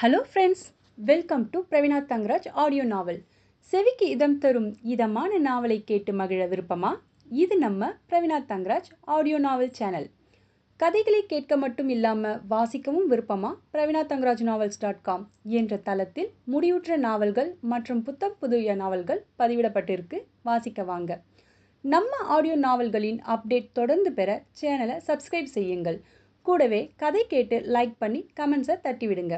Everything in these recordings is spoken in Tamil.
Hello friends welcome to Praveena Thangaraj audio novel செவிக்கு இதம் தரும் இதமான நாவலை கேட்டு மகிழ விருப்பமா? இது நம்ம Praveena Thangaraj audio novel channel கதைகளை கேட்க மட்டும் இல்லாமல் வாசிக்கவும் விருப்பமா? Praveena Thangaraj novels dot com என்ற தளத்தில் முடிவுற்ற நாவல்கள் மற்றும் புத்தம் புதிய நாவல்கள் பதிவிடப்பட்டிருக்கு. வாசிக்க வாங்க. நம்ம ஆடியோ நாவல்களின் அப்டேட் தொடர்ந்து பெற சேனலை சப்ஸ்கிரைப் செய்யுங்கள். கூடவே கதை கேட்டு லைக் பண்ணி கமெண்ட்ஸை தட்டிவிடுங்க.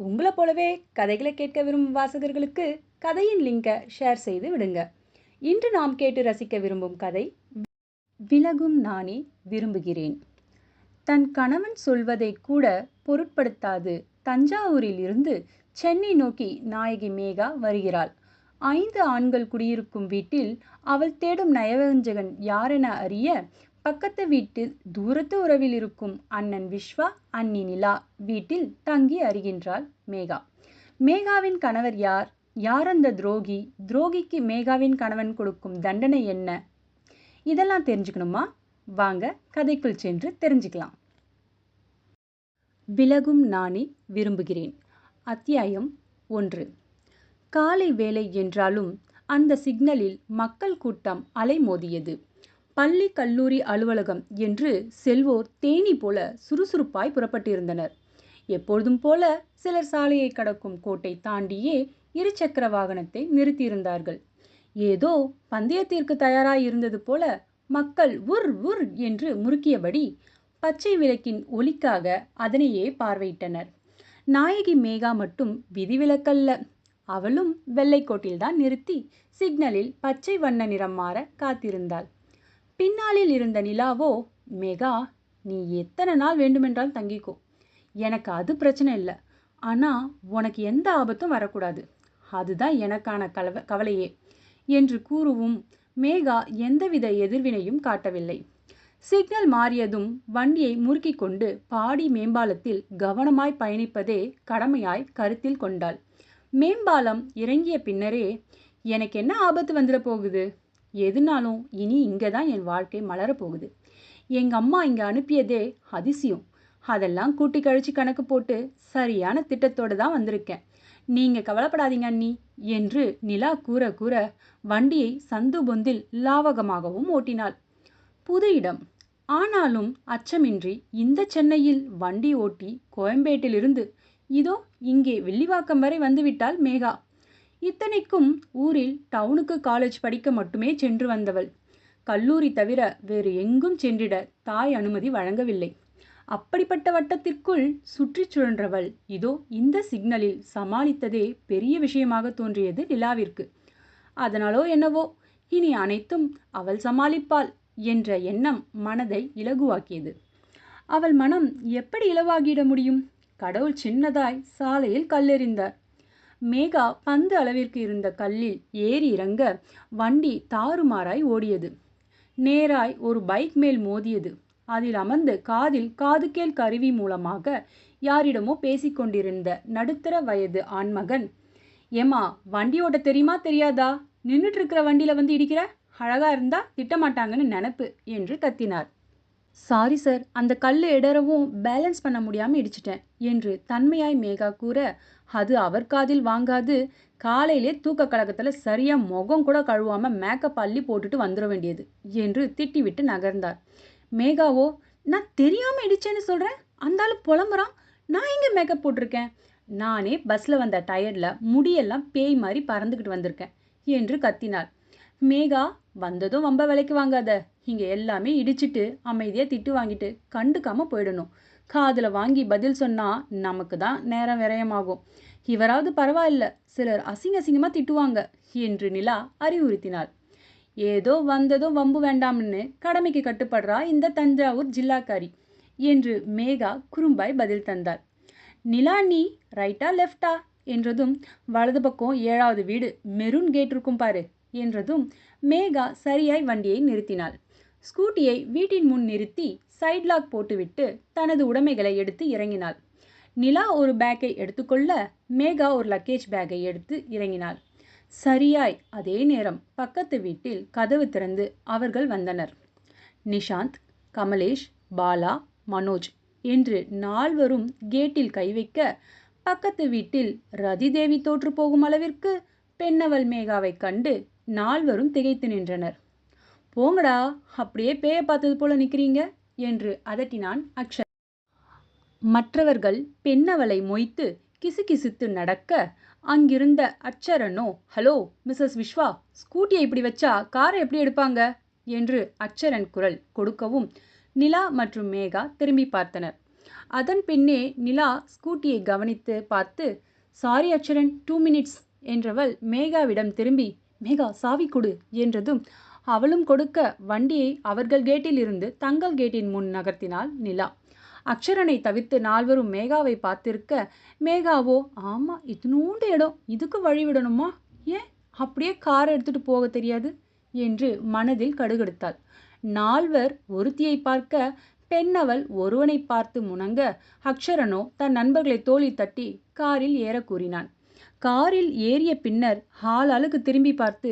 உங்களை போலவே கதைகளை கேட்க விரும்பும் வாசகர்களுக்கு கதையின் லிங்கை ஷேர் செய்து விடுங்க. இன்று நாம் கேட்டு ரசிக்க விரும்பும் கதை விலகும் நானே விரும்புகிறேன் தன் கணவன் சொல்வதை கூட பொருட்படுத்தாது தஞ்சாவூரில் இருந்து சென்னை நோக்கி நாயகி மேகா வருகிறாள். ஐந்து ஆண்கள் குடியிருக்கும் வீட்டில் அவள் தேடும் நயவஞ்சகன் யாரென அறிய பக்கத்து வீட்டில் தூரத்து உறவில் இருக்கும் அண்ணன் விஸ்வா அண்ணி நிலா வீட்டில் தங்கி அறிகின்றாள் மேகா. மேகாவின் கணவர் யார்? யார் அந்த துரோகி? துரோகிக்கு மேகாவின் கணவன் கொடுக்கும் தண்டனை என்ன? இதெல்லாம் தெரிஞ்சுக்கணுமா? வாங்க கதைக்குள் சென்று தெரிஞ்சுக்கலாம். விலகும் நானே விரும்புகிறேன். அத்தியாயம் ஒன்று. காலை வேலை என்றாலும் அந்த சிக்னலில் மக்கள் கூட்டம் அலைமோதியது. பள்ளி கல்லூரி அலுவலகம் என்று செல்வோர் தேனி போல சுறுசுறுப்பாய் புறப்பட்டிருந்தனர். எப்பொழுதும் போல சிலர் சாலையை கடக்கும் கோட்டை தாண்டியே இருசக்கர வாகனத்தை நிறுத்தியிருந்தார்கள். ஏதோ பந்தயத்திற்கு தயாராய் இருந்தது போல மக்கள் உர் உர் என்று முறுக்கியபடி பச்சை விளக்கின் ஒலிக்காக அதனையே பார்வையிட்டனர். நாயகி மேகா மட்டும் விதிவிலக்கல்ல. அவளும் வெள்ளைக்கோட்டில்தான் நிறுத்தி சிக்னலில் பச்சை வண்ண நிறம் மாற காத்திருந்தாள். பின்னாளில் இருந்த நிலாவோ மேகா நீ எத்தனை நாள் வேண்டுமென்றால் தங்கிக்கோ. எனக்கு அது பிரச்சனை இல்லை. ஆனால் உனக்கு எந்த ஆபத்தும் வரக்கூடாது. அதுதான் எனக்கான கலவ கவலையே என்று கூறுவும் மேகா எந்தவித எதிர்வினையும் காட்டவில்லை. சிக்னல் மாறியதும் வண்டியை முறுக்கி கொண்டு பாடி மேம்பாலத்தில் கவனமாய் பயணிப்பதே கடமையாய் கருத்தில் கொண்டாள். மேம்பாலம் இறங்கிய பின்னரே எனக்கு என்ன ஆபத்து வந்துட போகுது? எதுனாலும் இனி இங்கே தான் என் வாழ்க்கை மலரப்போகுது. எங்கள் அம்மா இங்கே அனுப்பியதே அதிசயம். அதெல்லாம் கூட்டி கழிச்சு கணக்கு போட்டு சரியான திட்டத்தோடு தான் வந்திருக்கேன். நீங்கள் கவலைப்படாதீங்க அண்ணி என்று நிலா கூற கூற வண்டியை சந்து பொந்தில் லாவகமாகவும் ஓட்டினாள். புது இடம். ஆனாலும் அச்சமின்றி இந்த சென்னையில் வண்டி ஓட்டி கோயம்பேட்டிலிருந்து இதோ இங்கே வெள்ளிவாக்கம் வரை வந்துவிட்டாள் மேகா. இத்தனைக்கும் ஊரில் டவுனுக்கு காலேஜ் படிக்க மட்டுமே சென்று வந்தவள். கல்லூரி தவிர வேறு எங்கும் சென்றிட தாய் அனுமதி வழங்கவில்லை. அப்படிப்பட்ட வட்டத்திற்குள் சுற்றி சுழன்றவள் இதோ இந்த சிக்னலில் சமாளித்ததே பெரிய விஷயமாக தோன்றியது நிலாவிற்கு. அதனாலோ என்னவோ இனி அனைத்தும் அவள் சமாளிப்பாள் என்ற எண்ணம் மனதை இலகுவாக்கியது. அவள் மனம் எப்படி இலவாகிட முடியும்? கடவுள் சின்னதாய் சாலையில் கல்லெறிந்தார். மேகா பந்து அளவிற்கு இருந்த கல்லில் ஏறி இறங்க வண்டி தாறுமாறாய் ஓடியது. நேராய் ஒரு பைக் மேல் மோதியது. அதில் அமர்ந்து காதில் காதுகேல் கருவி மூலமாக யாரிடமோ பேசிக்கொண்டிருந்த நடுத்தர வயது ஆண்மகன் ஏமா வண்டி ஓட்ட தெரியுமா தெரியாதா? நின்றுட்டு இருக்கிற வண்டியில வந்து இடிக்கிற? அழகா இருந்தா திட்டமாட்டாங்கன்னு நினப்பு என்று கத்தினார். சாரி சார் அந்த கல் இடறவும் பேலன்ஸ் பண்ண முடியாமல் இடிச்சிட்டேன் என்று தன்மையாய் மேகா கூற அது அவர் காதில் வாங்காது. காலையிலே தூக்க கழகத்தில் சரியாக முகம் கூட கழுவாமல் மேக்கப் அள்ளி போட்டுட்டு வந்துட வேண்டியது என்று திட்டிவிட்டு நகர்ந்தார். மேகாவோ நான் தெரியாமல் இடிச்சேன்னு சொல்கிறேன் அந்தாலும் புலம்புறான்? நான் எங்கே மேக்கப் போட்டிருக்கேன்? நானே பஸ்ஸில் வந்த டயர்டில் முடியெல்லாம் பேய் மாதிரி பறந்துக்கிட்டு வந்திருக்கேன் என்று கத்தினார் மேகா வந்ததும் வம்ப விலைக்கு வாங்காத. இங்கே எல்லாமே இடிச்சிட்டு அமைதியாக திட்டு வாங்கிட்டு கண்டுக்காமல் போயிடணும். காதில் வாங்கி பதில் சொன்னால் நமக்கு தான் நேரம் விரயமாகும். இவராவது பரவாயில்ல சிலர் அசிங்க அசிங்கமாக திட்டுவாங்க என்று நிலா அறிவுறுத்தினாள். ஏதோ வந்ததும் வம்பு வேண்டாம்னு கடமைக்கு கட்டுப்படுறா இந்த தஞ்சாவூர் ஜில்லாக்காரி என்று மேகா குறும்பாய் பதில் தந்தாள். நிலா நீ ரைட்டா லெஃப்டா? என்றதும் வலது பக்கம் ஏழாவது வீடு மெரூன் கேட் இருக்கும் பாரு என்றதும் மேகா சரியாய் வண்டியை நிறுத்தினாள். ஸ்கூட்டியை வீட்டின் முன் நிறுத்தி சைட் லாக் போட்டுவிட்டு தனது உடைமைகளை எடுத்து இறங்கினாள். நிலா ஒரு பேக்கை எடுத்துக்கொள்ள மேகா ஒரு லக்கேஜ் பேக்கை எடுத்து இறங்கினாள். சரியாய் அதே நேரம் பக்கத்து வீட்டில் கதவு திறந்து அவர்கள் வந்தனர். நிஷாந்த் கமலேஷ் பாலா மனோஜ் என்று நால்வரும் கேட்டில் கை வைக்க பக்கத்து வீட்டில் ரதிதேவி தோற்று போகும் அளவிற்கு பெண்ணவள் மேகாவைக் கண்டு நால்வரும் திகைத்து நின்றனர். போங்கடா அப்படியே பேய பார்த்தது போல நிற்கிறீங்க என்று அதட்டினான் அக்ஷர். மற்றவர்கள் பெண்ணவளை மொய்த்து கிசுகிசுத்து நடக்க அங்கிருந்த அச்சரனோ ஹலோ மிஸ்ஸஸ் விஸ்வா ஸ்கூட்டியை இப்படி வச்சா காரை எப்படி எடுப்பாங்க? என்று அச்சரன் குரல் கொடுக்கவும் நிலா மற்றும் மேகா திரும்பி பார்த்தனர். அதன் பின்னே நிலா ஸ்கூட்டியை கவனித்து பார்த்து சாரி அச்சரன் டூ மினிட்ஸ் என்றவள் மேகாவிடம் திரும்பி மேகா சாவி கொடு என்றதும் அவளும் கொடுக்க வண்டியை அவர்கள் கேட்டில் இருந்து தங்கள் கேட்டின் முன் நகர்த்தினாள் நிலா. அக்ஷரனை தவிர்த்து நால்வரும் மேகாவை பார்த்திருக்க மேகாவோ ஆமாம் இத்தினூண்டு இடம். இதுக்கு வழி விடணுமா? ஏன் அப்படியே கார் எடுத்துட்டு போக தெரியாது? என்று மனதில் கடுகெடுத்தாள். நால்வர் ஒருத்தியை பார்க்க பெண்ணவள் ஒருவனை பார்த்து முணங்க அக்ஷரனோ தன் நண்பர்களை தோழி தட்டி காரில் ஏற கூறினான். காரில் ஏறிய பின்னர் ஹால் அழுக்கு திரும்பி பார்த்து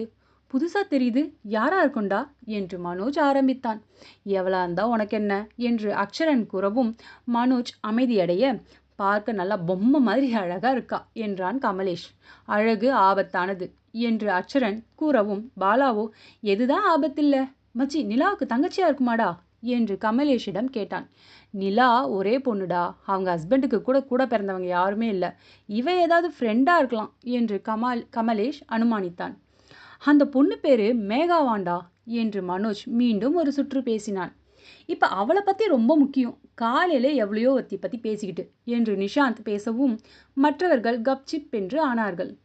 புதுசா தெரியுது யாரா இருக்குண்டா? என்று மனோஜ் ஆரம்பித்தான். எவளா இருந்தா உனக்கு என்ன என்று அக்ஷரன் கூறவும் மனோஜ் அமைதியடைய பார்க்க நல்லா பொம்மை மாதிரி அழகா இருக்கா? என்றான் கமலேஷ். அழகு ஆபத்தானது என்று அக்ஷரன் கூறவும் பாலாவோ எதுதான் ஆபத்தில்ல? மச்சி நிலாவுக்கு தங்கச்சியா இருக்குமாடா? என்று கமலேஷிடம் கேட்டான். நிலா ஒரே பொண்ணுடா. அவங்க ஹஸ்பண்டுக்கு கூட கூட பிறந்தவங்க யாருமே இல்லை. இவ ஏதாவது ஃப்ரெண்டா இருக்கலாம் என்று கமால் கமலேஷ் அனுமானித்தான். அந்த பொண்ணு பேரு மேகாவாண்டா என்று மனோஜ் மீண்டும் ஒரு சுற்று பேசினான் இப்போ அவளை பத்தி ரொம்ப முக்கியம். காலையில எவ்வளையோ ஒருத்தி பத்தி பேசிக்கிட்டு என்று நிஷாந்த் பேசவும் மற்றவர்கள் கப்சிப் என்று ஆனார்கள்.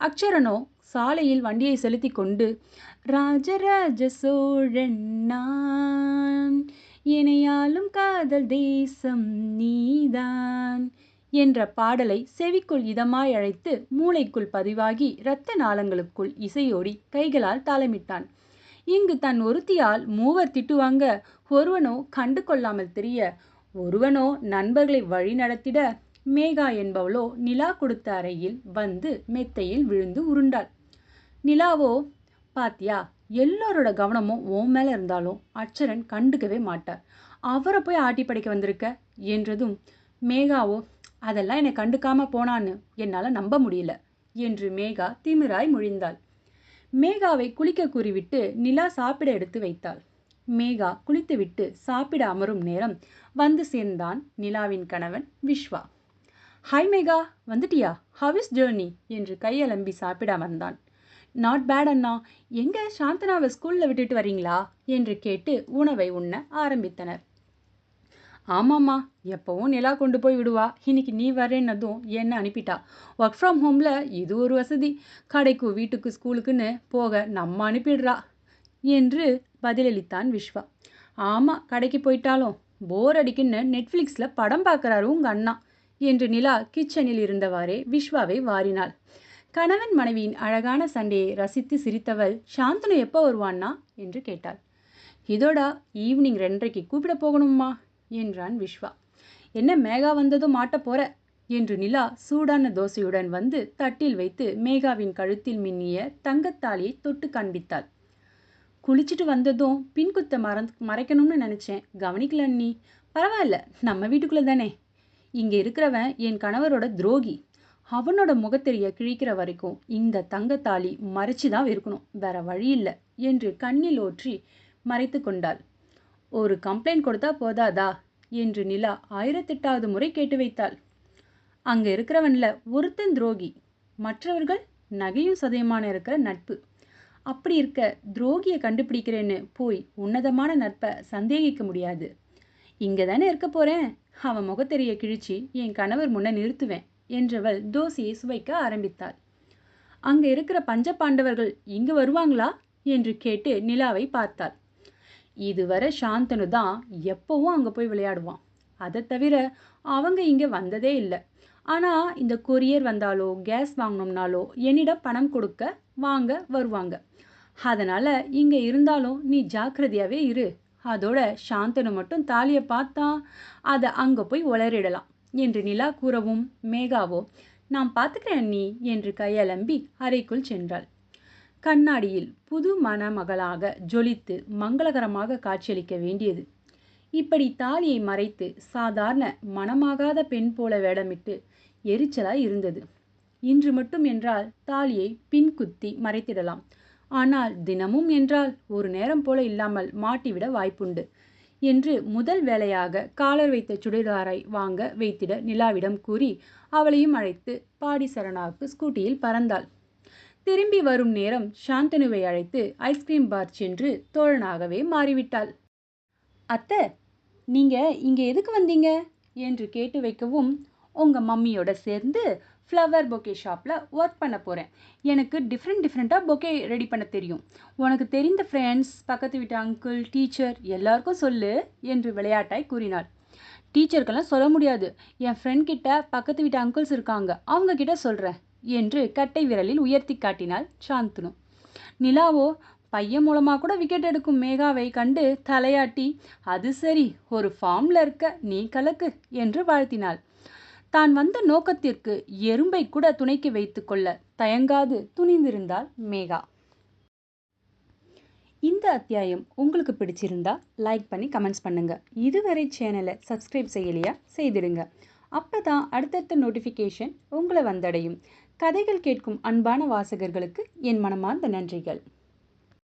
அக்ஷரனோ சாலையில் வண்டியை செலுத்தி கொண்டு ராஜராஜ சோழன் நான் இணையாலும் காதல் தேசம் நீதான் என்ற பாடலை செவிக்குள் இதமாய் அழைத்து மூளைக்குள் பதிவாகி இரத்த நாளங்களுக்குள் இசையோடி கைகளால் தாளமிட்டான். இங்கு தன் ஒருத்தியால் மூவர் திட்டுவாங்க ஒருவனோ கண்டு கொள்ளாமல் தெரிய ஒருவனோ நண்பர்களை வழி நடத்திட மேகா என்பவளோ நிலா கொடுத்த அறையில் வந்து மெத்தையில் விழுந்து உருண்டாள். நிலாவோ பாத்தியா எல்லோரோட கவனமும் ஓ மேலே இருந்தாலும் அச்சரன் கண்டுக்கவே மாட்டார். அவரை போய் ஆட்டி படைக்க வந்திருக்க? என்றதும் மேகாவோ அதெல்லாம் என்னை கண்டுக்காம போனான்னு என்னால் நம்ப முடியல என்று மேகா திமிராய் முழிந்தாள். மேகாவை குளிக்க கூறிவிட்டு நிலா சாப்பிட எடுத்து வைத்தாள். மேகா குளித்துவிட்டு சாப்பிட அமரும் நேரம் வந்து சேர்ந்தான் நிலாவின் கணவன் விஸ்வா ஹாய் மேகா வந்துட்டியா? ஹவ் இஸ் ஜேர்னி என்று கையலம்பி சாப்பிட வந்தான். நாட் பேட் அண்ணா. எங்கே சாந்தனாவை ஸ்கூலில் விட்டுட்டு வரீங்களா? என்று கேட்டு உணவை உண்ண ஆரம்பித்தனர். ஆமாம்மா எப்போவும் நிலா கொண்டு போய் விடுவா. இன்னைக்கு நீ வரேன்னதும் என்ன அனுப்பிட்டா. ஒர்க் ஃப்ரம் ஹோமில் இது ஒரு வசதி. கடைக்கு வீட்டுக்கு ஸ்கூலுக்குன்னு போக நம்ம அனுப்பிடுறா என்று பதிலளித்தான் விஸ்வா ஆமாம் கடைக்கு போயிட்டாலும் போர் அடிக்குன்னு நெட்ஃப்ளிக்ஸில் படம் பார்க்குறாரு உங்கள் அண்ணா என்று நிலா கிச்சனில் இருந்தவாறே விஸ்வாவை வாரினாள். கணவன் மனைவியின் அழகான சண்டையை ரசித்து சிரித்தவள் சாந்தனு எப்போ வருவான்னா? என்று கேட்டாள். இதோடா ஈவினிங் ரெண்டரைக்கு கூப்பிட போகணுமா என்றான் விஸ்வா என்ன மேகா வந்ததும் மாட்ட போற? என்று நிலா சூடான தோசையுடன் வந்து தட்டில் வைத்து மேகாவின் கழுத்தில் மின்னிய தங்கத்தாலியை தொட்டு காண்பித்தாள். குளிச்சுட்டு வந்ததும் பின்குத்த மற மறைக்கணும்னு நினைச்சேன். கவனிக்கல நீ பரவாயில்ல நம்ம வீட்டுக்குள்ள தானே? இங்கே இருக்கிறவன் என் கணவரோட துரோகி. அவனோட முகத்தெரிய கிழிக்கிற வரைக்கும் இந்த தங்கத்தாலி மறைச்சுதான் இருக்கணும். வேற வழி இல்லை என்று கண்ணில் ஓற்றி மறைத்து கொண்டாள். ஒரு கம்ப்ளைண்ட் கொடுத்தா போதாதா? என்று நிலா ஆயிரத்தெட்டாவது முறை கேட்டு வைத்தாள். அங்க இருக்கிறவன்ல ஒருத்தன் துரோகி மற்றவர்கள் நகையும் சதயமான இருக்கிற நட்பு. அப்படி இருக்க துரோகியை கண்டுபிடிக்கிறேன்னு போய் உன்னதமான நட்பை சந்தேகிக்க முடியாது. இங்கே தானே இருக்க போறேன்? அவன் முகத்தெரிய கிழிச்சி என் கணவர் முன்ன நிறுத்துவேன் என்றவள் தோசையை சுவைக்க ஆரம்பித்தாள். அங்கே இருக்கிற பஞ்ச பாண்டவர்கள் இங்கு வருவாங்களா? என்று கேட்டு நிலாவை பார்த்தாள். இதுவரை சாந்தனு தான் எப்போவும் அங்கே போய் விளையாடுவான். அதை தவிர அவங்க இங்கே வந்ததே இல்லை. ஆனால் இந்த கொரியர் வந்தாலோ கேஸ் வாங்கினோம்னாலோ என்னிடம் பணம் கொடுக்க வாங்க வருவாங்க. அதனால் இங்கே இருந்தாலும் நீ ஜாக்கிரதையாகவே இரு. அதோட சாந்தனு மட்டும் தாலியை பார்த்தா அதை அங்கே போய் உளறிடலாம் என்று நிலா கூறவும் மேகாவோ நான் பார்த்துக்கிறேன் நீ என்று கையலம்பி அறைக்குள் சென்றாள். கண்ணாடியில் புது மணமகளாக ஜொலித்து மங்களகரமாக காட்சியளிக்க வேண்டியது. இப்படி தாலியை மறைத்து சாதாரண மனமாகாத பெண் போல வேடமிட்டு எரிச்சலாய் இருந்தது. இன்று மட்டும் என்றால் தாலியை பின் குத்தி மறைத்திடலாம். ஆனால் தினமும் என்றால் ஒரு நேரம் போல இல்லாமல் மாட்டிவிட வாய்ப்புண்டு என்று முதல் வேலையாக காலர் வைத்த சுடிதாரை வாங்க வைத்திட நிலாவிடம் கூறி அவளையும் அழைத்து பாடி சரணாவுக்கு ஸ்கூட்டியில் பறந்தாள். திரும்பி வரும் நேரம் சாந்தனுவை அழைத்து ஐஸ்கிரீம் பார் சென்று தோழனாகவே மாறிவிட்டாள். அத்தை நீங்க இங்க எதுக்கு வந்தீங்க? என்று கேட்டு வைக்கவும் உங்க மம்மியோட சேர்ந்து ஃப்ளவர் பொக்கே ஷாப்பில் ஒர்க் பண்ண போகிறேன் எனக்கு டிஃப்ரெண்ட் டிஃப்ரெண்ட்டாக பொக்கே ரெடி பண்ண தெரியும். உனக்கு தெரிந்த ஃப்ரெண்ட்ஸ் பக்கத்து வீட்டு அங்கிள் டீச்சர் எல்லாருக்கும் சொல்லு என்று விளையாட்டாய் கூறினாள். டீச்சருக்கெல்லாம் சொல்ல முடியாது. என் ஃப்ரெண்ட் கிட்ட பக்கத்து வீட்டு அங்கிள்ஸ் இருக்காங்க. அவங்க கிட்ட சொல்கிறேன் என்று கட்டை விரலில் உயர்த்தி காட்டினாள் சாந்தனு. நிலாவோ பையன் மூலமாக கூட விக்கெட் எடுக்கும் மேகாவை கண்டு தலையாட்டி அது சரி ஒரு ஃபார்மில் இருக்க நீ கலக்கு என்று வாழ்த்தினாள். தான் வந்த நோக்கத்திற்கு எறும்பை கூட துணைக்கு வைத்துக்கொள்ள தயங்காது துணிந்திருந்தாள் மேகா. இந்த அத்தியாயம் உங்களுக்கு பிடிச்சிருந்தா லைக் பண்ணி கமெண்ட்ஸ் பண்ணுங்க. இதுவரை சேனலை சப்ஸ்கிரைப் செய்யலையா செய்திடுங்க. அப்பதான் அடுத்தடுத்த நோட்டிஃபிகேஷன் உங்களை வந்தடையும். கதைகள் கேட்கும் அன்பான வாசகர்களுக்கு என் மனமார்ந்த நன்றிகள்.